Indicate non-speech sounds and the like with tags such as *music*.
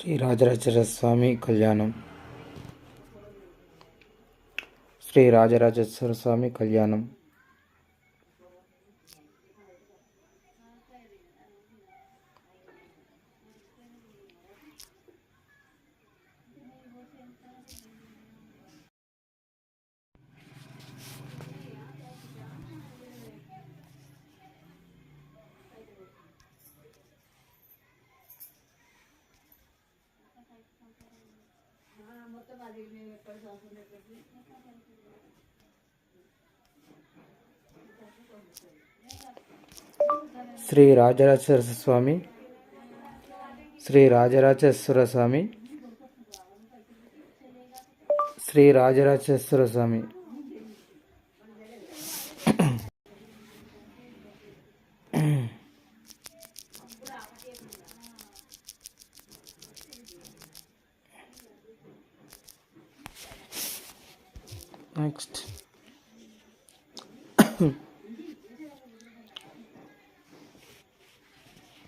Shri Rajarajeshwara Swamy Kalyanam. Shri Rajarajeshwara Swamy Kalyanam. Shri Rajarajeshwara Swamy Shri Rajarajeshwara Swamy Shri Rajarajeshwara Swamy. next. *coughs*